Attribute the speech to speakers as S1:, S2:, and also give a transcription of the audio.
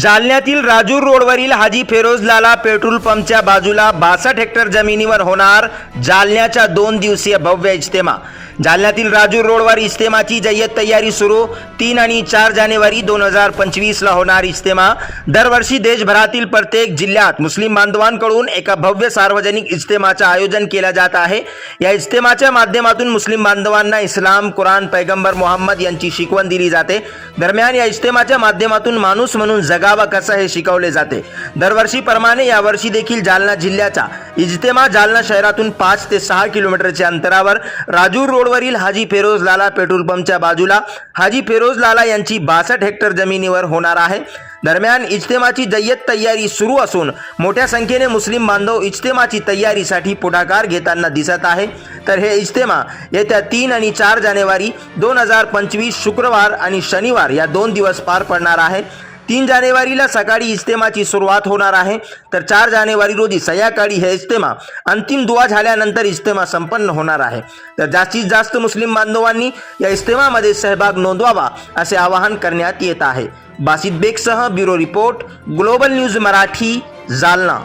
S1: जालन्यातील राजूर रोडवरील हाजी फेरोज लाला पेट्रोल पंपच्या बाजूला बासष्ट हेक्टर जमिनीवर होणार जालन्याच्या दोन दिवसीय भव्य इज्तेमा. जालन्यातील राजूर रोडवर इस्तेमाची जय्यत तयारी सुरू. तीन आणि चार जानेवारी दोन हजार पंचवीसला होणार इस्तेमा. दरवर्षी देशभरातील प्रत्येक जिल्ह्यात मुस्लिम बांधवांकडून एका भव्य सार्वजनिक इस्तेमाचं आयोजन केलं जात आहे. या इस्तेमाच्या माध्यमातून मुस्लिम बांधवांना इस्लाम कुराण पैगंबर मोहम्मद यांची शिकवण दिली जाते. दरम्यान या इस्तेमाच्या माध्यमातून माणूस म्हणून जगावा कसं हे शिकवले जाते. दरवर्षीप्रमाणे यावर्षी देखील जालना जिल्ह्याचा इज्तेमा जालना शहरातून पाच ते सहा किलोमीटरच्या अंतरावर राजूर रोडवरील हाजी फेरोज लाला पेट्रोल पंपच्या बाजूला हाजी फेरोज लाला यांची बासष्ट हेक्टर जमिनीवर होणार आहे. दरम्यान इज्तेमाची जय्यत तयारी सुरू असून मोठ्या संख्येने मुस्लिम बांधव इज्तेमाची तयारीसाठी पुढाकार घेताना दिसत आहे. तर हे इज्तेमा येत्या तीन आणि चार जानेवारी दोन हजार पंचवीस शुक्रवार आणि शनिवार या दोन दिवस पार पडणार आहे. तीन जानेवारीला सकाळी इज्तेमाची सुरुवात होणार आहे. तर चार जानेवारी रोजी संध्याकाळी हे इज्तेमा अंतिम दुवा झाल्यानंतर इज्तेमा संपन्न होणार आहे. तर जास्तीत जास्त मुस्लिम बांधवांनी या इज्तेमामध्ये सहभाग नोंदवावा असे आवाहन करण्यात येत आहे. Basit बेगसह bureau report global news Marathi Jalna.